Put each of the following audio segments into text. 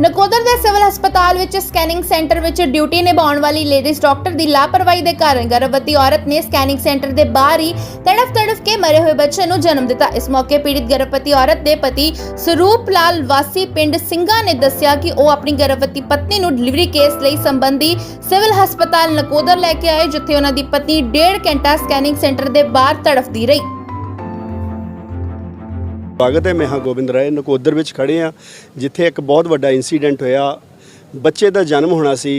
ਨਕੋਦਰ ਦੇ ਸਿਵਲ ਹਸਪਤਾਲ ਵਿੱਚ ਸਕੈਨਿੰਗ ਸੈਂਟਰ ਵਿੱਚ ਡਿਊਟੀ ਨਿਭਾਉਣ ਵਾਲੀ ਲੇਡੀਜ਼ ਡਾਕਟਰ ਦੀ ਲਾਪਰਵਾਹੀ ਦੇ ਕਾਰਨ ਗਰਭਵਤੀ ਔਰਤ ਨੇ ਸਕੈਨਿੰਗ ਸੈਂਟਰ ਦੇ ਬਾਹਰ ਹੀ ਤੜਫ ਤੜਫ ਕੇ ਮਰੇ ਹੋਏ ਬੱਚੇ ਨੂੰ ਜਨਮ ਦਿੱਤਾ। ਇਸ ਮੌਕੇ ਪੀੜਿਤ ਗਰਭਵਤੀ ਔਰਤ ਦੇ ਪਤੀ ਸਰੂਪ ਲਾਲ ਵਾਸੀ ਪਿੰਡ ਸਿੰਘਾ ਨੇ ਦੱਸਿਆ ਕਿ ਉਹ ਆਪਣੀ ਗਰਭਵਤੀ ਪਤਨੀ ਨੂੰ ਡਿਲੀਵਰੀ ਕੇਸ ਲਈ ਸੰਬੰਧੀ ਸਿਵਲ ਹਸਪਤਾਲ ਨਕੋਦਰ ਲੈ ਕੇ ਆਏ, ਜਿੱਥੇ ਉਹਨਾਂ ਦੀ ਪਤਨੀ ਡੇਢ ਘੰਟਾ ਸਕੈਨਿੰਗ ਸੈਂਟਰ ਦੇ ਬਾਹਰ ਤੜਫਦੀ ਰਹੀ। ਸਵਾਗਤ ਹੈ ਮੈਂ ਹਾਂ ਗੋਬਿੰਦ ਰਾਏ ਨਕੋਦਰ ਵਿੱਚ ਖੜੇ ਆ ਜਿੱਥੇ ਇੱਕ ਬਹੁਤ ਵੱਡਾ ਇਨਸੀਡੈਂਟ ਹੋਇਆ। ਬੱਚੇ ਦਾ ਜਨਮ ਹੋਣਾ ਸੀ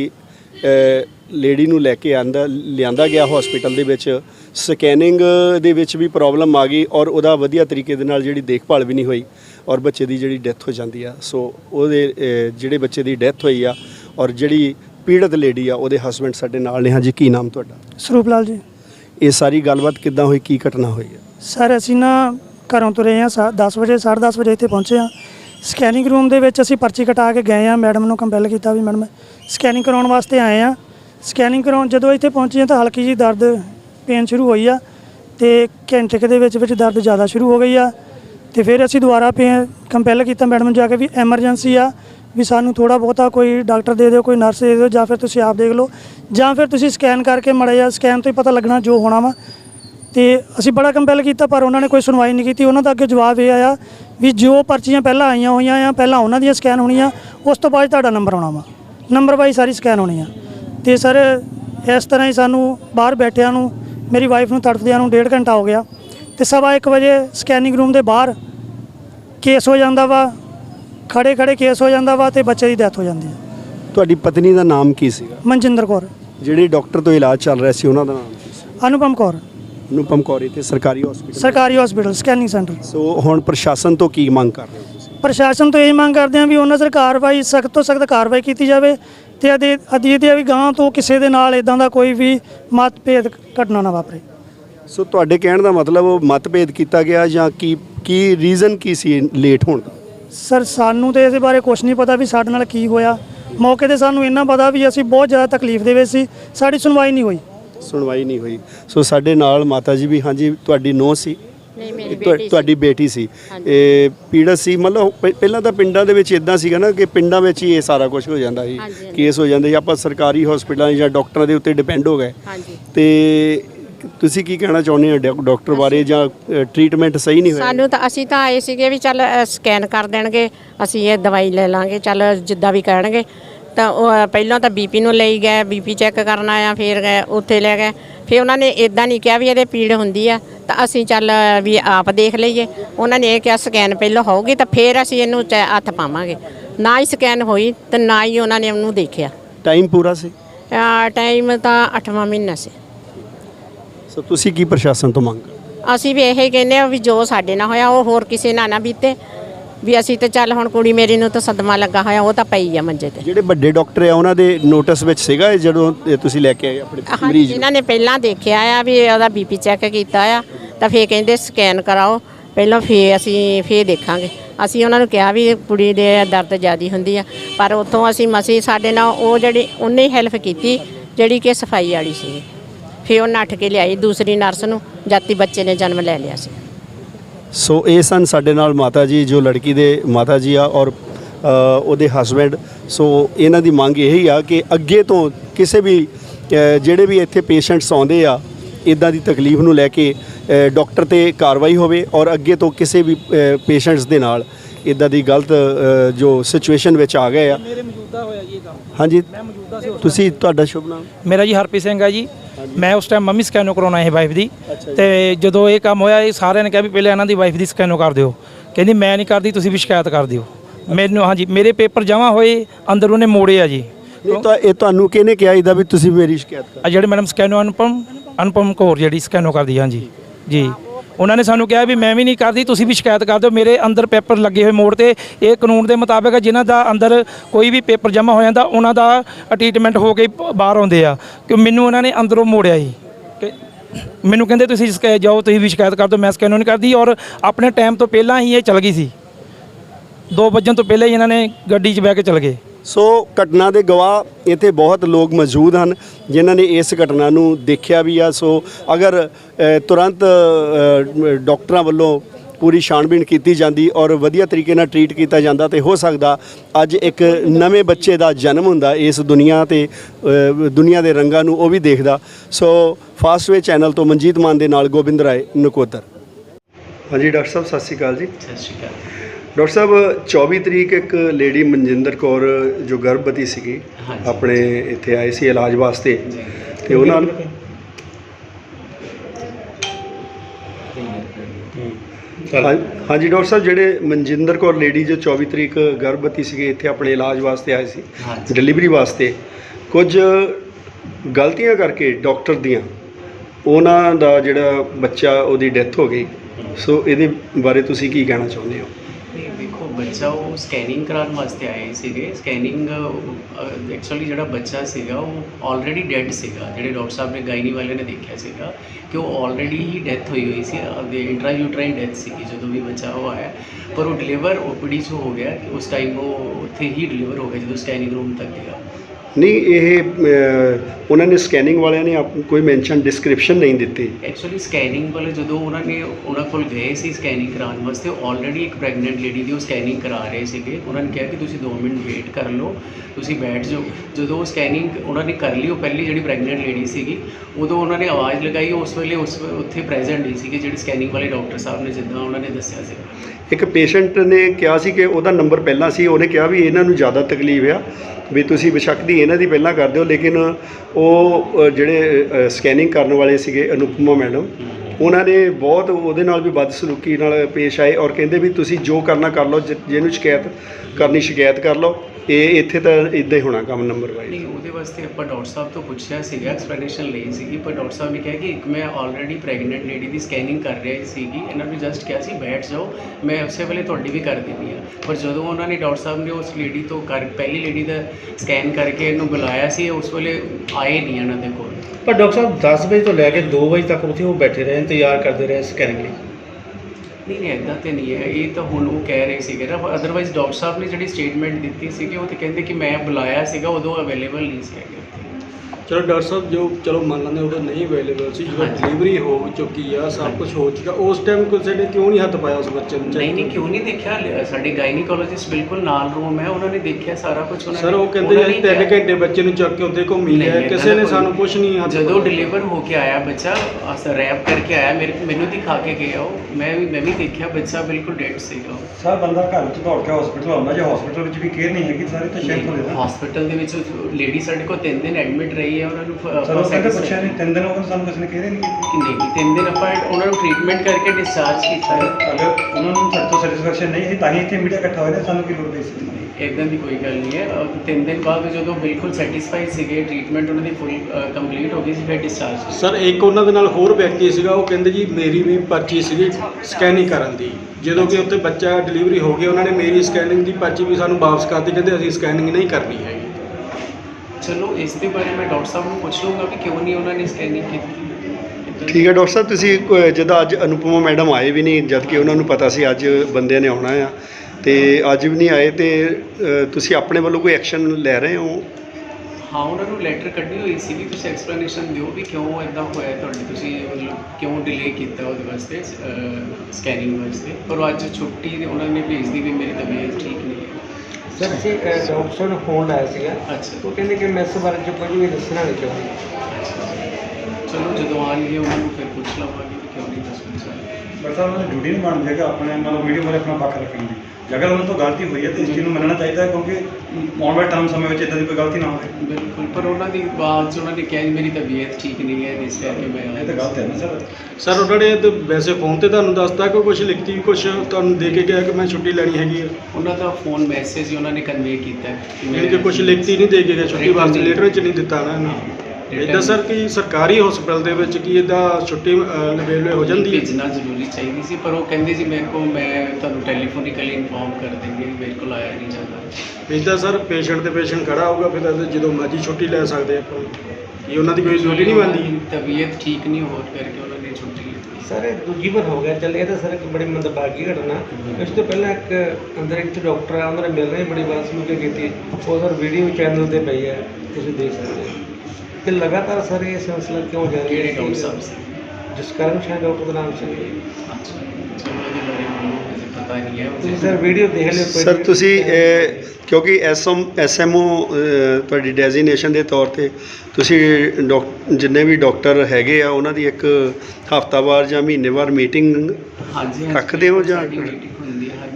ਲੇਡੀ ਨੂੰ ਲੈ ਕੇ ਆਂਦਾ ਲਿਆਂਦਾ ਗਿਆ ਹਸਪੀਟਲ ਦੇ ਵਿੱਚ। ਸਕੈਨਿੰਗ ਦੇ ਵਿੱਚ ਵੀ ਪ੍ਰੋਬਲਮ ਆ ਗਈ ਔਰ ਉਹਦਾ ਵਧੀਆ ਤਰੀਕੇ ਦੇ ਨਾਲ ਜਿਹੜੀ ਦੇਖਭਾਲ ਵੀ ਨਹੀਂ ਹੋਈ ਔਰ ਬੱਚੇ ਦੀ ਜਿਹੜੀ ਡੈਥ ਹੋ ਜਾਂਦੀ ਆ। ਸੋ ਉਹਦੇ ਜਿਹੜੇ ਬੱਚੇ ਦੀ ਡੈਥ ਹੋਈ ਆ ਔਰ ਜਿਹੜੀ ਪੀੜਤ ਲੇਡੀ ਆ ਉਹਦੇ ਹਸਬੰਡ ਸਾਡੇ ਨਾਲ ਨੇ। ਹਾਂਜੀ ਕੀ ਨਾਮ ਤੁਹਾਡਾ? ਸਰੂਪ ਲਾਲ ਜੀ। ਇਹ ਸਾਰੀ ਗੱਲਬਾਤ ਕਿੱਦਾਂ ਹੋਈ ਕੀ ਘਟਨਾ ਹੋਈ ਹੈ ਸਰ ਅਸੀਂ ਨਾ ਘਰੋਂ ਤੁਰੇ ਆ 10 ਵਜੇ 10:30 ਵਜੇ ਇੱਥੇ ਪਹੁੰਚੇ ਆ। ਸਕੈਨਿੰਗ ਰੂਮ ਦੇ ਵਿੱਚ ਅਸੀਂ ਪਰਚੀ ਕਟਾ ਕੇ ਗਏ ਆ। ਮੈਡਮ ਨੂੰ ਕੰਪੈਲ ਕੀਤਾ ਵੀ ਮੈਡਮ ਸਕੈਨਿੰਗ ਕਰਾਉਣ ਵਾਸਤੇ ਆਏ ਆ। ਸਕੈਨਿੰਗ ਕਰਾਉਣ ਜਦੋਂ ਇੱਥੇ ਪਹੁੰਚੇ ਤਾਂ ਹਲਕੀ ਜੀ ਦਰਦ ਪੇਨ ਸ਼ੁਰੂ ਹੋਈ ਆ ਤੇ ਘੰਟੇ ਦੇ ਵਿੱਚ ਵਿੱਚ ਦਰਦ ਜ਼ਿਆਦਾ ਸ਼ੁਰੂ ਹੋ ਗਈ ਆ ਤੇ ਫਿਰ ਅਸੀਂ ਦੁਬਾਰਾ ਪੇ ਕੰਪੈਲ ਕੀਤਾ ਮੈਡਮ ਨੂੰ ਜਾ ਕੇ ਵੀ ਐਮਰਜੈਂਸੀ ਆ, ਵੀ ਸਾਨੂੰ ਥੋੜਾ ਬਹੁਤਾ ਕੋਈ ਡਾਕਟਰ ਦੇ ਦਿਓ, ਕੋਈ ਨਰਸ ਦੇ ਦਿਓ ਜਾਂ ਫਿਰ ਤੁਸੀਂ ਆਪ ਦੇਖ ਲਓ। ਜਾਂ ਫਿਰ ਤੁਸੀਂ ਸਕੈਨ ਕਰਕੇ ਮੜਾ ਜਾ ਸਕੈਨ ਤੋਂ ਹੀ ਪਤਾ ਲੱਗਣਾ ਜੋ ਹੋਣਾ ਵਾ। ਤੇ ਅਸੀਂ ਬੜਾ ਕੰਪੈਲ ਕੀਤਾ ਪਰ ਉਹਨਾਂ ਨੇ ਕੋਈ ਸੁਣਵਾਈ ਨਹੀਂ ਕੀਤੀ। ਉਹਨਾਂ ਦਾ ਅੱਗੇ ਜਵਾਬ ਇਹ ਆਇਆ ਵੀ ਜੋ ਪਰਚੀਆਂ ਪਹਿਲਾਂ ਆਈਆਂ ਹੋਈਆਂ ਆ ਪਹਿਲਾਂ ਉਹਨਾਂ ਦੀਆਂ ਸਕੈਨ ਹੋਣੀਆਂ ਉਸ ਤੋਂ ਬਾਅਦ ਤੁਹਾਡਾ ਨੰਬਰ ਆਉਣਾ ਵਾ। ਨੰਬਰ ਵਾਈ ਸਾਰੀ ਸਕੈਨ ਹੋਣੀ ਆ। ਤੇ ਸਰ ਇਸ ਤਰ੍ਹਾਂ ਹੀ ਸਾਨੂੰ ਬਾਹਰ ਬੈਠਿਆਂ ਨੂੰ ਮੇਰੀ ਵਾਈਫ ਨੂੰ ਤੜਫਦਿਆਂ ਨੂੰ ਡੇਢ ਘੰਟਾ ਹੋ ਗਿਆ। ਤੇ ਸਵਾ 1 ਵਜੇ ਸਕੈਨਿੰਗ ਰੂਮ ਦੇ ਬਾਹਰ ਕੇਸ ਹੋ ਜਾਂਦਾ ਵਾ ਖੜੇ ਖੜੇ ਕੇਸ ਹੋ ਜਾਂਦਾ ਵਾ ਤੇ ਬੱਚੇ ਦੀ ਡੈਥ ਹੋ ਜਾਂਦੀ ਹੈ ਤੁਹਾਡੀ ਪਤਨੀ ਦਾ ਨਾਮ ਕੀ ਸੀਗਾ? ਮਨਜਿੰਦਰ ਕੌਰ। ਜਿਹੜੇ ਡਾਕਟਰ ਤੋਂ ਇਲਾਜ ਚੱਲ ਰਿਹਾ ਸੀ ਉਹਨਾਂ ਦਾ ਨਾਮ ਕੀ ਸੀ? ਅਨੁਪਮ ਕੌਰ। ਅਨੁਪਮ ਕੌਰ ਇੱਥੇ ਸਰਕਾਰੀ ਹਸਪੀਟਲ ਸਰਕਾਰੀ ਹਸਪੀਟਲ ਸਕੈਨਿੰਗ ਸੈਂਟਰ ਸੋ ਹੁਣ ਪ੍ਰਸ਼ਾਸਨ ਤੋਂ ਕੀ ਮੰਗ ਕਰ ਰਹੇ ਹੋ ਤੁਸੀਂ? ਪ੍ਰਸ਼ਾਸਨ ਤੋਂ ਇਹ ਮੰਗ ਕਰਦੇ ਹਾਂ ਵੀ ਉਹਨਾਂ ਸਰ ਕਾਰਵਾਈ ਸਖਤ ਤੋਂ ਸਖਤ ਕਾਰਵਾਈ ਕੀਤੀ ਜਾਵੇ ਤੇ ਅਦੇ ਅਦੀਤ ਵੀ ਗਾਂ ਤੋਂ ਕਿਸੇ ਦੇ ਨਾਲ ਇਦਾਂ ਦਾ ਕੋਈ ਵੀ ਮਤਭੇਦ ਘਟਨਾ ਨਾ ਵਾਪਰੇ। ਸੋ ਤੁਹਾਡੇ ਕਹਿਣ ਦਾ ਮਤਲਬ ਉਹ ਮਤਭੇਦ ਕੀਤਾ ਗਿਆ ਜਾਂ ਕੀ ਕੀ ਰੀਜ਼ਨ ਕੀ ਸੀ ਲੇਟ ਹੋਣ ਦਾ? ਸਰ ਸਾਨੂੰ ਤੇ ਇਹਦੇ ਬਾਰੇ ਕੁਝ ਨਹੀਂ ਪਤਾ ਵੀ ਸਾਡੇ ਨਾਲ ਕੀ ਹੋਇਆ। ਮੌਕੇ ਤੇ ਸਾਨੂੰ ਇੰਨਾ ਪਤਾ ਵੀ ਅਸੀਂ ਬਹੁਤ ਜ਼ਿਆਦਾ ਤਕਲੀਫ ਦੇ ਵਿੱਚ ਸੀ ਸਾਡੀ ਸੁਣਵਾਈ ਨਹੀਂ ਹੋਈ। ਸੁਣਵਾਈ ਨਹੀਂ ਹੋਈ। ਸੋ ਸਾਡੇ ਨਾਲ ਮਾਤਾ ਜੀ ਵੀ ਹਾਂਜੀ ਤੁਹਾਡੀ ਨੋਹ ਸੀ? ਨਹੀਂ ਮੇਰੀ ਇਹ ਤੁਹਾ- ਬੇਟੀ ਤੁਹਾਡੀ ਬੇਟੀ ਸੀ। ਇਹ ਪੀੜਤ ਸੀ ਮਤਲਬ ਪਹਿ- ਪਹਿਲਾਂ ਤਾਂ ਪਿੰਡਾਂ ਦੇ ਵਿੱਚ ਇਦਾਂ ਸੀਗਾ ਨਾ ਕਿ ਪਿੰਡਾਂ ਵਿੱਚ ਹੀ ਇਹ ਸਾਰਾ ਕੁਝ ਹੋ ਜਾਂਦਾ ਸੀ। ਹਾਂਜੀ, ਹਾਂਜੀ। ਕੇਸ ਹੋ ਜਾਂਦੇ ਸੀ। ਆਪਾਂ ਸਰਕਾਰੀ ਹਸਪੀਟਲਾਂ ਜਾਂ ਡਾਕਟਰਾਂ ਦੇ ਉੱਤੇ ਡਿਪੈਂਡ ਹੋ ਗਏ। ਹਾਂਜੀ। ਤੇ ਤੁਸੀਂ ਕੀ ਕਹਿਣਾ ਚਾਹੁੰਦੇ ਹੋ ਡਾਕ- ਡਾਕਟਰ ਬਾਰੇ ਜਾਂ ਟ੍ਰੀਟਮੈਂਟ ਸਹੀ ਨਹੀਂ ਹੋਇਆ? ਸਾਨੂੰ ਤਾਂ ਅਸੀਂ ਤਾਂ ਆਏ ਸੀਗੇ ਵੀ ਚੱਲ ਸਕੈਨ ਕਰ ਦੇਣਗੇ ਅਸੀਂ ਇਹ ਦਵਾਈ ਲੈ ਲਾਂਗੇ ਚੱਲ ਜਿੱਦਾਂ ਵੀ ਕਹਿਣਗੇ। ਤਾਂ ਉਹ ਪਹਿਲਾਂ ਤਾਂ ਬੀਪੀ ਨੂੰ ਲਈ ਗਏ ਬੀਪੀ ਚੈੱਕ ਕਰਨ ਆਇਆ ਫਿਰ ਗਏ ਉੱਥੇ ਲੈ ਗਏ। ਫਿਰ ਉਹਨਾਂ ਨੇ ਇਦਾਂ ਨਹੀਂ ਕਿਹਾ ਵੀ ਇਹਦੇ ਪੀੜ ਹੁੰਦੀ ਆ ਤਾਂ ਅਸੀਂ ਚੱਲ ਵੀ ਆਪ ਦੇਖ ਲਈਏ। ਉਹਨਾਂ ਨੇ ਇਹ ਕਿਹਾ ਸਕੈਨ ਪਹਿਲਾਂ ਹੋਊਗੀ ਤਾਂ ਫਿਰ ਅਸੀਂ ਇਹਨੂੰ ਚ- ਹੱਥ ਪਾਵਾਂਗੇ। ਨਾ ਹੀ ਸਕੈਨ ਹੋਈ ਤੇ ਨਾ ਹੀ ਉਹਨਾਂ ਨੇ ਉਹਨੂੰ ਦੇਖਿਆ। ਟਾਈਮ ਪੂਰਾ ਸੀ? ਟਾਈਮ ਤਾਂ 8ਵਾਂ ਮਹੀਨਾ ਸੀ। ਸੋ ਤੁਸੀਂ ਕੀ ਪ੍ਰਸ਼ਾਸਨ ਤੋਂ ਮੰਗ ਕਰਦੇ? ਅਸੀਂ ਵੀ ਇਹ ਕਹਿੰਦੇ ਆ ਵੀ ਜੋ ਸਾਡੇ ਨਾਲ ਹੋਇਆ ਉਹ ਹੋਰ ਕਿਸੇ ਨਾਲ ਨਾ ਬੀਤੇ। ਵੀ ਅਸੀਂ ਤੇ ਚੱਲ ਹੁਣ ਕੁੜੀ ਮੇਰੀ ਨੂੰ ਤਾਂ ਸਦਮਾ ਲੱਗਾ ਹੋਇਆ ਉਹ ਤਾਂ ਪਈ ਆ ਮੰਜੇ ਤੇ। ਜਿਹੜੇ ਵੱਡੇ ਡਾਕਟਰ ਆ ਉਹਨਾਂ ਦੇ ਨੋਟਿਸ ਵਿੱਚ ਸੀਗਾ ਇਹ ਜਦੋਂ ਇਹ ਤੁਸੀਂ ਲੈ ਕੇ ਆਏ ਆਪਣੇ ਮਰੀਜ਼ ਨੂੰ? ਇਹਨਾਂ ਨੇ ਪਹਿਲਾਂ ਦੇਖਿਆ ਆ ਵੀ ਉਹਦਾ ਬੀਪੀ ਚੈੱਕ ਕੀਤਾ ਆ ਤਾਂ ਫੇਰ ਕਹਿੰਦੇ ਸਕੈਨ ਕਰਾਓ ਪਹਿਲਾਂ ਫੇਰ ਅਸੀਂ ਫੇਰ ਦੇਖਾਂਗੇ। ਅਸੀਂ ਉਹਨਾਂ ਨੂੰ ਕਿਹਾ ਵੀ ਕੁੜੀ ਦੇ ਦਰਦ ਜ਼ਿਆਦੀ ਹੁੰਦੀ ਆ ਪਰ ਉੱਥੋਂ ਅਸੀਂ ਮਸੀ ਸਾਡੇ ਨਾਲ ਉਹ ਜਿਹੜੀ ਉਹਨੇ ਹੈਲਪ ਕੀਤੀ ਜਿਹੜੀ ਕਿ ਸਫ਼ਾਈ ਵਾਲੀ ਸੀ। ਫੇਰ ਉਹ ਨੱਠ ਕੇ ਲਿਆਈ ਦੂਸਰੀ ਨਰਸ ਨੂੰ ਜਾਤੀ ਬੱਚੇ ਨੇ ਜਨਮ ਲੈ ਲਿਆ ਸੀ। ਸੋ ਇਹ ਸਨ ਸਾਡੇ ਨਾਲ ਮਾਤਾ ਜੀ ਜੋ ਲੜਕੀ ਦੇ ਮਾਤਾ ਜੀ ਆ ਔਰ ਉਹਦੇ ਹਸਬੈਂਡ ਸੋ ਇਹਨਾਂ ਦੀ ਮੰਗ ਇਹ ਹੀ ਆ ਕਿ ਅੱਗੇ ਤੋਂ ਕਿਸੇ ਵੀ ਜਿਹੜੇ ਵੀ ਇੱਥੇ ਪੇਸ਼ੈਂਟਸ ਆਉਂਦੇ ਆ ਇਦਾਂ ਦੀ ਤਕਲੀਫ ਨੂੰ ਲੈ ਕੇ ਡਾਕਟਰ ਤੇ ਕਾਰਵਾਈ ਹੋਵੇ ਔਰ ਅੱਗੇ ਤੋਂ ਕਿਸੇ ਵੀ ਪੇਸ਼ੈਂਟਸ ਦੇ ਨਾਲ ਇਦਾਂ ਦੀ ਗਲਤ ਜੋ ਸਿਚੁਏਸ਼ਨ ਵਿੱਚ ਆ ਗਏ ਆ। ਮੇਰੇ ਮੌਜੂਦਾ ਹੋਇਆ ਜੀ ਇਹ ਕੰਮ। ਹਾਂਜੀ। ਮੈਂ ਮੌਜੂਦਾ ਸੀ ਤੁਸੀਂ ਤੁਹਾਡਾ ਸ਼ੁਭ ਨਾਮ? ਮੇਰਾ ਜੀ ਹਰਪ੍ਰੀਤ ਸਿੰਘ ਹੈ ਜੀ। ਮੈਂ ਉਸ ਟਾਈਮ ਮੰਮੀ ਸਕੈਨੋ ਕਰਾਉਣਾ ਹੈ ਵਾਈਫ ਦੀ। ਤੇ ਜਦੋਂ ਇਹ ਕੰਮ ਹੋਇਆ ਇਹ ਸਾਰਿਆਂ ਨੇ ਕਿਹਾ ਵੀ ਪਹਿਲੇ ਇਹਨਾਂ ਦੀ ਵਾਈਫ ਦੀ ਸਕੈਨੋ ਕਰ ਦਿਓ। ਕਹਿੰਦੀ ਮੈਂ ਨਹੀਂ ਕਰਦੀ ਤੁਸੀਂ ਵੀ ਸ਼ਿਕਾਇਤ ਕਰ ਦਿਓ। ਮੈਨੂੰ ਹਾਂਜੀ ਮੇਰੇ ਪੇਪਰ ਜਮ੍ਹਾਂ ਹੋਏ ਅੰਦਰ ਉਹਨੇ ਮੋੜੇ ਆ ਜੀ। ਨਹੀਂ ਤਾਂ ਇਹ ਤੁਹਾਨੂੰ ਕਿਹਨੇ ਕਿਹਾ ਇਹਦਾ ਵੀ ਤੁਸੀਂ ਮੇਰੀ ਸ਼ਿਕਾਇਤ ਕਰ? ਆ ਜਿਹੜੇ ਮੈਡਮ ਸਕੈਨੋ ਅਨੁਪਮ ਅਨੁਪਮ ਕੌਰ ਜਿਹੜੀ ਸਕੈਨੋ ਕਰਦੀ ਹਾਂਜੀ। ਜੀ। ਉਹਨਾਂ ਨੇ ਸਾਨੂੰ ਕਿਹਾ ਵੀ ਮੈਂ ਵੀ ਨਹੀਂ ਕਰਦੀ ਤੁਸੀਂ ਵੀ ਸ਼ਿਕਾਇਤ ਕਰ ਦਿਓ। ਮੇਰੇ ਅੰਦਰ ਪੇਪਰ ਲੱਗੇ ਹੋਏ ਮੋੜ ਤੇ। ਇਹ ਕਾਨੂੰਨ ਦੇ ਮੁਤਾਬਕ ਹੈ, ਜਿਨ੍ਹਾਂ ਦਾ ਅੰਦਰ ਕੋਈ ਵੀ ਪੇਪਰ ਜਮ੍ਹਾਂ ਹੋ ਜਾਂਦਾ ਉਹਨਾਂ ਦਾ ਟ੍ਰੀਟਮੈਂਟ ਹੋ ਕੇ ਬਾਹਰ ਆਉਂਦੇ ਆ। ਕਿ ਮੈਨੂੰ ਉਹਨਾਂ ਨੇ ਅੰਦਰੋਂ ਮੋੜਿਆ ਜੀ। ਮੈਨੂੰ ਕਹਿੰਦੇ ਤੁਸੀਂ ਸ਼ਿਕਾਇਤ ਜਾਓ ਤੁਸੀਂ ਵੀ ਸ਼ਿਕਾਇਤ ਕਰ ਦਿਓ ਮੈਂ ਸਕੈਨੋ ਨਹੀਂ ਕਰਦੀ। ਔਰ ਆਪਣੇ ਟਾਈਮ ਤੋਂ ਪਹਿਲਾਂ ਹੀ ਇਹ ਚਲ ਗਈ ਸੀ। 2 ਵਜਣ ਤੋਂ ਪਹਿਲਾਂ ਹੀ ਇਹਨਾਂ ਨੇ ਗੱਡੀ 'ਚ ਬਹਿ ਕੇ ਚਲ ਗਏ। ਸੋ ਘਟਨਾ ਦੇ ਗਵਾਹ ਇੱਥੇ ਬਹੁਤ ਲੋਕ ਮੌਜੂਦ ਹਨ ਜਿਨ੍ਹਾਂ ਨੇ ਇਸ ਘਟਨਾ ਨੂੰ ਦੇਖਿਆ ਵੀ ਆ। ਸੋ ਅਗਰ ਤੁਰੰਤ ਡਾਕਟਰਾਂ ਵੱਲੋਂ ਪੂਰੀ ਛਾਣਬੀਣ ਕੀਤੀ ਜਾਂਦੀ ਔਰ ਵਧੀਆ ਤਰੀਕੇ ਨਾਲ ਟਰੀਟ ਕੀਤਾ ਜਾਂਦਾ ਤੇ ਹੋ ਸਕਦਾ ਅੱਜ ਇੱਕ ਨਵੇਂ ਬੱਚੇ ਦਾ ਜਨਮ ਹੁੰਦਾ ਇਸ ਦੁਨੀਆ ਤੇ ਦੁਨੀਆ ਦੇ ਰੰਗਾਂ ਨੂੰ ਉਹ ਵੀ ਦੇਖਦਾ। ਸੋ ਫਾਸਟਵੇ ਚੈਨਲ ਤੋਂ ਮਨਜੀਤ ਮਾਨ ਦੇ ਨਾਲ ਗੋਬਿੰਦ ਰਾਏ ਨਕੋਦਰ। ਹਾਂਜੀ ਡਾਕਟਰ ਸਾਹਿਬ ਸਤਿ ਸ਼੍ਰੀ ਅਕਾਲ ਜੀ। ਸਤਿ ਸ਼੍ਰੀ ਅਕਾਲ। ਡਾਕਟਰ ਸਾਹਿਬ 24 ਤਰੀਕ ਇੱਕ ਲੇਡੀ ਮਨਜਿੰਦਰ ਕੌਰ ਜੋ ਗਰਭਵਤੀ ਸੀਗੀ ਹਾਂਜੀ। ਆਪਣੇ ਇੱਥੇ ਆਏ ਸੀ ਇਲਾਜ ਵਾਸਤੇ। ਤੇ ਉਹਨਾਂ ਨੂੰ ਹਾਂ- ਹਾਂਜੀ ਡਾਕਟਰ ਸਾਹਿਬ ਜਿਹੜੇ ਮਨਜਿੰਦਰ ਕੌਰ ਲੇਡੀ ਜੋ 24 ਤਰੀਕ ਗਰਭਵਤੀ ਸੀਗੇ ਇੱਥੇ ਆਪਣੇ ਇਲਾਜ ਵਾਸਤੇ ਆਏ ਸੀ ਹਾਂਜੀ। ਡਿਲੀਵਰੀ ਵਾਸਤੇ ਕੁਝ ਗਲਤੀਆਂ ਕਰਕੇ ਡਾਕਟਰ ਦੀਆਂ ਉਹਨਾਂ ਦਾ ਜਿਹੜਾ ਬੱਚਾ ਉਹਦੀ ਡੈਥ ਹੋ ਗਈ। ਸੋ ਇਹਦੇ ਬਾਰੇ ਤੁਸੀਂ ਕੀ ਕਹਿਣਾ ਚਾਹੁੰਦੇ ਹੋ? ਨਹੀਂ, ਦੇਖੋ, ਬੱਚਾ ਉਹ ਸਕੈਨਿੰਗ ਕਰਾਉਣ ਵਾਸਤੇ ਆਏ ਸੀਗੇ। ਸਕੈਨਿੰਗ ਐਕਚੁਅਲੀ ਜਿਹੜਾ ਬੱਚਾ ਸੀਗਾ, ਉਹ ਆਲਰੇਡੀ ਡੈੱਡ ਸੀਗਾ। ਜਿਹੜੇ ਡਾਕਟਰ ਸਾਹਿਬ ਨੇ ਗਾਇਨੀ ਵਾਲੇ ਨੇ ਦੇਖਿਆ ਸੀਗਾ ਕਿ ਉਹ ਆਲਰੇਡੀ ਹੀ ਡੈਥ ਹੋਈ ਹੋਈ ਸੀ। ਉਹਦੇ ਇੰਟਰਾਯੂਟਰਾਈਨ ਡੈਥ ਸੀਗੀ, ਜਦੋਂ ਵੀ ਬੱਚਾ ਉਹ ਆਇਆ। ਪਰ ਉਹ ਡਿਲੀਵਰ ਓਪੀਡੀ 'ਚ ਹੋ ਗਿਆ ਕਿ ਉਸ ਟਾਈਮ ਉਹ ਉੱਥੇ ਹੀ ਡਿਲੀਵਰ ਹੋ ਗਿਆ, ਜਦੋਂ ਸਕੈਨਿੰਗ ਰੂਮ ਤੱਕ ਗਿਆ। ਨਹੀਂ ਇਹ ਅਹ, ਉਹਨਾਂ ਨੇ ਸਕੈਨਿੰਗ ਵਾਲਿਆਂ ਨੇ ਆਪ- ਕੋਈ ਮੈਂਸ਼ਨ ਡਿਸਕ੍ਰਿਪਸ਼ਨ ਨਹੀਂ ਦਿੱਤੀ। ਐਕਚੁਅਲੀ ਸਕੈਨਿੰਗ ਵਾਲੇ ਜਦੋਂ ਉਹਨਾਂ ਨੇ ਉਹਨਾਂ ਕੋਲ ਗਏ ਸੀ ਸਕੈਨਿੰਗ ਕਰਾਉਣ ਵਾਸਤੇ ਆਲਰੇਡੀ ਇੱਕ ਪ੍ਰੈਗਨੈਂਟ ਲੇਡੀ ਦੀ ਉਹ ਸਕੈਨਿੰਗ ਕਰਾ ਰਹੇ ਸੀਗੇ। ਉਹਨਾਂ ਨੇ ਕਿਹਾ ਕਿ ਤੁਸੀਂ 2 ਮਿੰਟ ਵੇਟ ਕਰ ਲਓ ਤੁਸੀਂ ਬੈਠ ਜਾਓ। ਜਦੋਂ ਉਹ ਸਕੈਨਿੰਗ ਉਹਨਾਂ ਨੇ ਕਰ ਲਈ ਉਹ ਪਹਿਲੀ ਜਿਹੜੀ ਪ੍ਰੈਗਨੈਂਟ ਲੇਡੀ ਸੀਗੀ ਉਦੋਂ ਉਹਨਾਂ ਨੇ ਆਵਾਜ਼ ਲਗਾਈ ਉਸ ਵੇਲੇ ਉਸ ਵੇ- ਉੱਥੇ ਪ੍ਰੈਜ਼ੈਂਟ ਨਹੀਂ ਸੀਗੇ ਜਿਹੜੇ ਸਕੈਨਿੰਗ ਵਾਲੇ ਡਾਕਟਰ ਸਾਹਿਬ ਨੇ ਜਿੱਦਾਂ ਉਹਨਾਂ ਨੇ ਦੱਸਿਆ ਸੀ। ਇੱਕ ਪੇਸ਼ੈਂਟ ਨੇ ਕਿਹਾ ਸੀ ਕਿ ਉਹਦਾ ਨੰਬਰ ਪਹਿਲਾਂ ਸੀ ਉਹਨੇ ਕਿਹਾ ਵੀ ਇਹਨਾਂ ਨੂੰ ਜ਼ਿਆਦਾ ਤਕਲੀਫ ਆ ਵੀ ਤੁਸੀਂ ਬੇਸ਼ੱਕ ਦੀ ਇਹਨਾਂ ਦੀ ਪਹਿਲਾਂ ਕਰ ਦਿਓ ਲੇਕਿਨ ਉਹ ਅ, ਜਿਹੜੇ ਸਕੈਨਿੰਗ ਕਰਨ ਵਾਲੇ ਸੀਗੇ ਅਨੁਪਮਾ ਮੈਡਮ ਉਹਨਾਂ ਨੇ ਬਹੁਤ ਉਹਦੇ ਨਾਲ ਵੀ ਬਦਸਲੂਕੀ ਨਾਲ ਪੇਸ਼ ਆਏ ਔਰ ਕਹਿੰਦੇ ਵੀ ਤੁਸੀਂ ਜੋ ਕਰਨਾ ਕਰ ਲਓ ਜਿ- ਜਿਹਨੂੰ ਸ਼ਿਕਾਇਤ ਕਰਨੀ ਸ਼ਿਕਾਇਤ ਕਰ ਲਓ। ਇਹ ਇੱਥੇ ਤਾਂ ਇਦਾਂ ਹੀ ਹੋਣਾ ਕੰਮ ਨੰਬਰ ਵਾਈਜ਼ ਨਹੀਂ ਉਹਦੇ ਵਾਸਤੇ ਆਪਾਂ ਡਾਕਟਰ ਸਾਹਿਬ ਤੋਂ ਪੁੱਛਿਆ ਸੀਗਾ ਐਕਸਪਲੇਨੇਸ਼ਨ ਲਈ ਸੀਗੀ ਪਰ ਡਾਕਟਰ ਸਾਹਿਬ ਨੇ ਕਿਹਾ ਕਿ ਇੱਕ ਮੈਂ ਆਲਰੇਡੀ ਪ੍ਰੈਗਨੈਂਟ ਲੇਡੀ ਦੀ ਸਕੈਨਿੰਗ ਕਰ ਰਹੀ ਸੀਗੀ ਇਹਨਾਂ ਨੂੰ ਜਸਟ ਕਿਹਾ ਸੀ ਬੈਠ ਜਾਓ ਮੈਂ ਉਸੇ ਵੇਲੇ ਤੁਹਾਡੀ ਵੀ ਕਰ ਦਿੰਦੀ ਆ ਪਰ ਜਦੋਂ ਉਹਨਾਂ ਨੇ ਡਾਕਟਰ ਸਾਹਿਬ ਨੇ ਉਸ ਲੇਡੀ ਤੋਂ ਕਰ ਪਹਿਲੀ ਲੇਡੀ ਦਾ ਸਕੈਨ ਕਰਕੇ ਇਹਨੂੰ ਬੁਲਾਇਆ ਸੀ ਉਸ ਵੇਲੇ ਆਏ ਨਹੀਂ ਇਹਨਾਂ ਦੇ ਕੋਲ। ਪਰ ਡਾਕਟਰ ਸਾਹਿਬ 10 ਵਜੇ ਤੋਂ ਲੈ ਕੇ 2 ਵਜੇ ਤੱਕ ਉੱਥੇ ਉਹ ਬੈਠੇ ਰਹੇ ਇੰਤਜ਼ਾਰ ਕਰਦੇ ਰਹੇ ਸਕੈਨਿੰਗ ਲਈ। ਨਹੀਂ ਨਹੀਂ ਇਦਾਂ ਤੇ ਨਹੀਂ ਹੈ। ਇਹ ਤਾਂ ਹੁਣ ਉਹ ਕਹਿ ਰਹੇ ਸੀਗੇ ਨਾ ਅਦਰਵਾਈਜ਼ ਡਾਕਟਰ ਸਾਹਿਬ ਨੇ ਜਿਹੜੀ ਸਟੇਟਮੈਂਟ ਦਿੱਤੀ ਸੀਗੀ, ਉਹ ਤੇ ਕਹਿੰਦੇ ਕਿ ਮੈਂ ਬੁਲਾਇਆ ਸੀਗਾ, ਉਦੋਂ ਅਵੇਲੇਬਲ ਨਹੀਂ ਸੀ ਹੈਗੇ ਉੱਥੇ। ਚਲੋ ਡਾਕਟਰ ਸਾਹਿਬ ਜੋ ਚਲੋ ਮੰਨ ਲੈਂਦੇ ਉਦੋਂ ਨਹੀਂ ਅਵੇਲੇਬਲ ਸੀ ਜਦੋਂ ਹਾਂਜੀ। ਡਿਲੀਵਰੀ ਹੋ ਚੁੱਕੀ ਆ ਸਭ ਕੁਝ ਹੋ ਚੁੱਕਾ ਉਸ ਟਾਈਮ ਕਿਸੇ ਨੇ ਕਿਉਂ ਨਹੀਂ ਹੱਥ ਪਾਇਆ ਉਸ ਬੱਚੇ ਨੂੰ ਨਹੀਂ ਨਹੀਂ ਕਿਉਂ ਨਹੀਂ ਦੇਖਿਆ ਲ- ਸਾਡੇ ਗਾਇਨੀਕੋਲੋਜਿਸਟ ਬਿਲਕੁਲ ਨਾਲ ਰੂਮ ਹੈ ਉਹਨਾਂ ਨੇ ਦੇਖਿਆ ਸਾਰਾ ਕੁਝ ਉਹਨਾਂ ਸਰ ਉਹ ਕਹਿੰਦੇ ਉਹਨਾਂ ਨੇ ਅਸੀਂ ਤਿੰਨ ਕਿਹਾ- ਘੰਟੇ ਬੱਚੇ ਨੂੰ ਚੱਕ ਕੇ ਉੱਥੇ ਘੁੰਮੀ ਨਹੀਂ, ਗਏ ਏਦਾਂ ਕਿਸੇ ਦਾ ਨੇ ਕੋਈ ਸਾਨੂੰ ਕੁਝ ਨਹੀਂ ਹੱਥ ਜਦੋਂ ਪਾਇਆ। ਡਿਲੀਵਰ ਹੋ ਕੇ ਆਇਆ ਬੱਚਾ ਅਸ ਰੈਪ ਕਰਕੇ ਆਇਆ ਮੇਰੇ ਮੈਨੂੰ ਦਿਖਾ ਕੇ ਗਿਆ ਉਹ ਮੈਂ ਵੀ ਮੈਂ ਵੀ ਦੇਖਿਆ ਬੱਚਾ ਬਿਲਕੁਲ ਡੈਡ ਸੀਗਾ ਸਰ ਬੰਦਾ ਘਰ ਵਿੱਚ ਦੌੜ ਕੇ ਹਸਪੀਟਲ ਆਉਂਦਾ ਜੇ ਹਸਪੀਟਲ ਵਿੱਚ ਵੀ ਕੇਅਰ ਨਹੀਂ ਹੈਗੀ ਸਾਰੇ ਤਾਂ ਸ਼ੈਂਕ ਹੋ ਜਾਂਦਾ ਹਸਪੀਟਲ ਦੇ ਵਿੱਚ ਲੇਡੀ ਸਾਡੇ ਕੋਲ ਤਿੰਨ ਦਿਨ ਐਡਮਿਟ ਰਹੀ ਹੈ ਉਹਨਾਂ ਨੂੰ ਉਹ ਕਹਿੰਦੇ ਪੁੱਛਿਆ ਨਹੀਂ ਤਿੰਨ ਦਿਨ ਹੋ ਗਏ ਸਾਨੂੰ ਕਿਸੇ ਨੇ ਕੇਅਰ ਹੀ ਨਹੀਂ। ਨਹੀਂ ਤਿੰਨ ਦਿਨ ਆਪਾਂ ਉਹਨਾਂ ਨੂੰ ਟ੍ਰੀਟਮੈਂਟ ਕਰਕੇ ਡਿਸਚਾਰਜ ਕੀਤਾ। ਹੈ ਅਗਰ ਉਹਨਾਂ ਨੂੰ ਸਾਡੇ ਤੋਂ ਸੈਟੀਸਫੈਕਸ਼ਨ ਨਹੀਂ ਹੈ ਤਾਂ ਹੀ ਇੱਥੇ ਮੀਡੀਆ ਇਕੱਠਾ ਹੋਇਆ ਸਾਨੂੰ ਕੀ ਲੋੜ ਪਈ ਸੀ? ਇਦਾਂ ਦੀ ਕੋਈ ਗੱਲ ਨਹੀਂ ਹੈ। ਤਿੰਨ ਦਿਨ ਬਾਅਦ ਜਦੋਂ ਬਿਲਕੁਲ ਸੈਟੀਸਫਾਈਡ ਸੀਗੇ ਟ੍ਰੀਟਮੈਂਟ ਉਹਨਾਂ ਦੀ ਫੁੱਲ ਕੰਪਲੀਟ ਹੋ ਗਈ ਸੀ ਫਿਰ ਡਿਸਚਾਰਜ ਸਰ ਇੱਕ ਉਹਨਾਂ ਦੇ ਨਾਲ ਹੋਰ ਵਿਅਕਤੀ ਸੀਗਾ ਉਹ ਕਹਿੰਦੇ ਜੀ ਮੇਰੀ ਵੀ ਪਰਚੀ ਸੀਗੀ ਸਕੈਨਿੰਗ ਕਰਨ ਦੀ। ਜਦੋਂ ਕਿ ਉੱਥੇ ਬੱਚਾ ਡਿਲੀਵਰੀ ਹੋ ਗਿਆ ਉਹਨਾਂ ਨੇ ਮੇਰੀ ਸਕੈਨਿੰਗ ਦੀ ਪਰਚੀ ਵੀ ਸਾਨੂੰ ਵਾਪਸ ਕਰਤੀ ਕਹਿੰਦੇ ਅਸੀਂ ਸਕੈਨਿੰਗ ਨਹੀਂ ਕਰਨੀ ਹੈਗੀ। ਚਲੋ ਇਸ ਦੇ ਬਾਰੇ ਮੈਂ ਡਾਕਟਰ ਸਾਹਿਬ ਨੂੰ ਪੁੱਛ ਲੂੰਗਾ ਕਿ ਕਿਉਂ ਨਹੀਂ ਉਹਨਾਂ ਨੇ ਸਕੈਨਿੰਗ ਕੀਤੀ। ਠੀਕ ਹੈ ਡਾਕਟਰ ਸਾਹਿਬ ਤੁਸੀਂ ਜਦੋਂ ਅੱਜ ਅਨੁਪਮਾ ਮੈਡਮ ਆਏ ਵੀ ਨਹੀਂ ਜਦ ਕਿ ਉਹਨਾਂ ਨੂੰ ਪਤਾ ਸੀ ਅੱਜ ਬੰਦਿਆਂ ਨੇ ਆਉਣਾ ਆ ਤੇ ਅੱਜ ਵੀ ਨਹੀਂ ਆਏ ਤੇ ਤੁਸੀਂ ਆਪਣੇ ਵੱਲੋਂ ਕੋਈ ਐਕਸ਼ਨ ਲੈ ਰਹੇ ਹੋ? ਹਾਂ ਉਹਨਾਂ ਨੂੰ ਲੈਟਰ ਕੱਢੀ ਹੋਈ ਸੀ ਕਿ ਤੁਸੀਂ ਐਕਸਪਲੇਨੇਸ਼ਨ ਦਿਓ ਵੀ ਕਿਉਂ ਇਦਾਂ ਹੋਇਆ ਤੁਹਾਡੀ ਤੁਸੀਂ ਮਤਲਬ ਕਿਉਂ ਡਿਲੇ ਕੀਤਾ ਉਹਦੇ ਵਾਸਤੇ ਸਕੈਨਿੰਗ ਵਾਸਤੇ। ਪਰ ਅੱਜ ਛੁੱਟੀ ਦੇ ਉਹਨਾਂ ਨੇ ਭੇਜਦੀ ਵੀ ਮੇਰੀ ਤਬੀਅਤ ਠੀਕ ਸਰ ਜੀ ਡਾਕਟਰ ਸਾਹਿਬ ਨੂੰ ਫੋਨ ਲਾਇਆ ਸੀਗਾ। ਅੱਛਾ। ਉਹ ਕਹਿੰਦੇ ਕਿ ਮੈਂ ਇਸ ਬਾਰੇ ਚ ਕੁਝ ਵੀ ਦੱਸਣਾ ਨਹੀਂ ਚਾਹੁੰਦੀ। ਚਲੋ ਜਦੋਂ ਆਉਣਗੇ ਉਹਨਾਂ ਨੂੰ ਫਿਰ ਪੁੱਛ ਲਵਾਂਗੇ ਕਿ ਕਿਉਂ ਨਹੀਂ ਦੱਸਣਾ ਚਾਹੁੰਦੇ। ਬਟ ਸਰ ਉਹਨਾਂ ਦੀ ਡਿਊਟੀ ਨਹੀਂ ਬਣਦੀ ਹੈਗਾ ਆਪਣੇ ਮਤਲਬ ਵੀਡੀਓ ਬਾਰੇ ਆਪਣਾ ਪੱਖ ਰੱਖਣ ਦੀ। ਜੇ ਅਗਰ ਉਹਨਾਂ ਤੋਂ ਗਲਤੀ ਹੋਈ ਹੈ ਤਾਂ ਇਸ ਚੀਜ਼ ਨੂੰ ਮੰਨਣਾ ਚਾਹੀਦਾ ਹੈ ਕਿਉਂਕਿ ਆਉਣ ਵਾਲੇ ਟਾਈਮ ਸਮੇਂ ਵਿੱਚ ਇਦਾਂ ਦੀ ਕੋਈ ਗਲਤੀ ਨਾ ਹੋਵੇ। ਬਿਲਕੁਲ ਪਰ ਉਹਨਾਂ ਦੀ ਬਾਤ 'ਚ ਉਹਨਾਂ ਨੇ ਕਿਹਾ ਜੀ ਮੇਰੀ ਤਬੀਅਤ ਠੀਕ ਨਹੀਂ ਹੈ ਇਸ ਕਰਕੇ ਮੈਂ ਇਹ ਤਾਂ ਗਲਤ ਹੈ ਨਾ ਸਰ। ਸਰ ਉਹਨਾਂ ਨੇ ਤਾਂ ਵੈਸੇ ਫੋਨ ਤੇ ਤੁਹਾਨੂੰ ਦੱਸਤਾ ਕਿ ਕੁਝ ਲਿਖਤੀ ਕੁਝ ਤੁਹਾਨੂੰ ਦੇ ਕੇ ਗਿਆ ਕਿ ਮੈਂ ਛੁੱਟੀ ਲੈਣੀ ਹੈਗੀ ਹੈ ਉਹਨਾਂ ਦਾ ਫੋਨ ਮੈਸੇਜ ਹੀ ਉਹਨਾਂ ਨੇ ਕਨਵੇ ਕੀਤਾ ਹੈ ਕਿ ਯਾਨੀ ਕਿ ਕੁਝ ਲਿਖਤੀ ਨਹੀਂ ਦੇ ਕੇ ਗਿਆ ਛੁੱਟੀ ਵਾਸਤੇ ਲੈਟਰ ਵਿੱਚ ਨਹੀਂ ਦਿੱਤਾ ਨਾ ਇਹਨਾਂ। ਇਦਾਂ ਸਰ ਕਿ ਸਰਕਾਰੀ ਹਸਪਤਾਲ ਦੇ ਵਿੱਚ ਕੀ ਇਦਾਂ ਛੁੱਟੀ ਅਵੇਲੇਬਲ ਹੋ ਜਾਂਦੀ ਹੈ? ਭੇਜਣਾ ਜ਼ਰੂਰੀ ਚਾਹੀਦੀ ਸੀ ਪਰ ਉਹ ਕਹਿੰਦੇ ਸੀ ਮੇਰੇ ਕੋਲ ਮੈਂ ਤੁਹਾਨੂੰ ਟੈਲੀਫੋਨਿਕਲੀ ਇਨਫੋਰਮ ਕਰ ਦਿੰਦੀ ਹਾਂ ਮੇਰੇ ਕੋਲ ਆਇਆ ਨਹੀਂ ਜਾਂਦਾ। ਇਦਾਂ ਸਰ ਪੇਸ਼ੈਂਟ ਤੇ ਪੇਸ਼ੈਂਟ ਖੜਾ ਹੋਊਗਾ ਫਿਰ ਤਾਂ ਜਦੋਂ ਮਰਜ਼ੀ ਛੁੱਟੀ ਲੈ ਸਕਦੇ ਆਪਾਂ। ਕੀ ਉਹਨਾਂ ਦੀ ਕੋਈ ਡਿਊਟੀ ਨਹੀਂ ਬਣਦੀ? ਤਬੀਅਤ ਠੀਕ ਨਹੀਂ ਹੋਣ ਕਰਕੇ ਉਹਨਾਂ ਨੇ ਛੁੱਟੀ ਲਈ। ਸਰ ਇਹ ਦੂਜੀ ਵਾਰ ਹੋ ਗਿਆ ਚੱਲ ਇਹ ਤਾਂ ਸਰ ਇੱਕ ਬੜੀ ਮੰਦਭਾਗੀ ਘਟਨਾ। ਇਸ ਤੋਂ ਪਹਿਲਾਂ ਇੱਕ ਅੰਦਰ ਇੱਕ ਡਾਕਟਰ ਆ ਉਹਨਾਂ ਨੇ ਮਿਲਣਾ ਹੀ ਬੜੀ ਬਦਸਲੂਕੀ ਕੀਤੀ। ਉਹ ਸਰ ਵੀਡੀਓ ਚੈਨਲ ਤੇ ਪਈ ਹੈ ਤੁਸੀਂ ਦੇਖ ਸਕਦੇ ਹੋ। ਕਿ ਲਗਾਤਾਰ ਸਰ ਇਹ ਸਿਲਸਿਲਾ ਕਿਉਂ ਜਾਰੀ ਕਿਹੜੇ ਹੈ ਡਾਕਟਰ ਸਾਹਿਬ ਸੀ? ਜਸਕਰਨ ਸ਼ਾਇਦ ਡਾਕਟਰ ਦਾ ਨਾਮ ਸੀ। ਅੱਛਾ। ਚਲੋ ਇਹਦੇ ਬਾਰੇ ਮੈਨੂੰ ਅਜੇ ਪਤਾ ਨਹੀਂ ਹੈ। ਤੁਸੀਂ ਸਰ ਵੀਡੀਓ ਦੇਖ ਲਿਓ ਕੋਈ ਸਰ ਤੁਸੀਂ ਕਿਉਂਕਿ ਐਸਐਮ ਐਸਐਮਓ ਤੁਹਾਡੀ ਡੈਜ਼ਿਗਨੇਸ਼ਨ ਦੇ ਤੌਰ ਤੇ ਤੁਸੀਂ ਡਾਕ ਜਿੰਨੇ ਵੀ ਡਾਕਟਰ ਹੈਗੇ ਆ ਉਹਨਾਂ ਦੀ ਇੱਕ ਹਫਤਾਵਾਰ ਜਾਂ ਮਹੀਨੇਵਾਰ ਮੀਟਿੰਗ ਹਾਂਜੀ ਰੱਖਦੇ ਹੋ ਜਾਂ-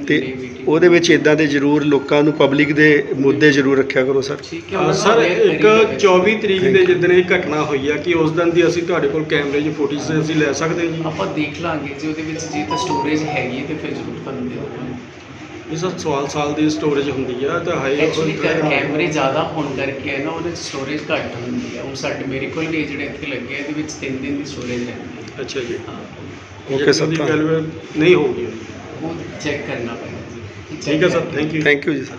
ਤੇ ਉਹਦੇ ਵਿੱਚ ਇਦਾਂ ਦੇ ਜ਼ਰੂਰ ਲੋਕਾਂ ਨੂੰ ਪਬਲਿਕ ਦੇ ਮੁੱਦੇ ਜ਼ਰੂਰ ਰੱਖਿਆ ਕਰੋ ਸਰ। ਠੀਕ ਹੈ ਨੂੰ ਸਰ ਇੱਕ ਕਰੀਦਾ 24 ਤਰੀਕ ਦੇ ਜਿੱਦਣ ਇਹ ਘਟਨਾ ਹੋਈ ਆ ਕਿ ਉਸ ਦਿਨ ਦੀ ਅਸੀਂ ਤੁਹਾਡੇ ਕੋਲ ਕੈਮਰੇ 'ਚ ਫੁਟੇਜ ਅਸੀਂ ਲੈ ਸਕਦੇ ਹਾਂ ਜੀ। ਆਪਾਂ ਦੇਖ ਲਾਂਗੇ ਜੇ ਉਹਦੇ ਵਿੱਚ ਜੇ ਤਾਂ ਸਟੋਰੇਜ ਹੈਗੀ ਹੈ ਤੇ ਫਿਰ ਜ਼ਰੂਰ ਤੁਹਾਨੂੰ ਦੇ ਦਾਂਗੇ ਇਸ ਸਵਾਲ ਸਾਲ ਦੀ ਸਟੋਰੇਜ ਹੁੰਦੀ ਆ ਤਾਂ ਹਾਈ ਐਕਚੁਅਲੀ ਕੈਮਰੇ ਜ਼ਿਆਦਾ ਹੋਣ ਕਰਕੇ ਹੈ ਨਾ ਉਹਦੇ ਵਿੱਚ ਸਟੋਰੇਜ ਘੱਟ ਹੁੰਦੀ ਹੈ ਹੁਣ ਸਾਡੇ ਮੇਰੇ ਕੋਲ ਵੀ ਇਹ ਜਿਹੜੇ ਇੱਥੇ ਲੱਗੇ ਆ, ਇਹਦੇ ਵਿੱਚ 3 ਦਿਨ ਦੀ ਸਟੋਰੇਜ ਰਹਿੰਦੀ ਹੈ ਅੱਛਾ ਜੀ। ਹਾਂ। ਓਕੇ ਸਰ ਨਹੀਂ ਹੋਊਗੀ। ਉਹ ਚੈੱਕ ਕਰਨਾ ਠੀਕ ਹੈ sir thank you thank you ਜੀ ਸਰ।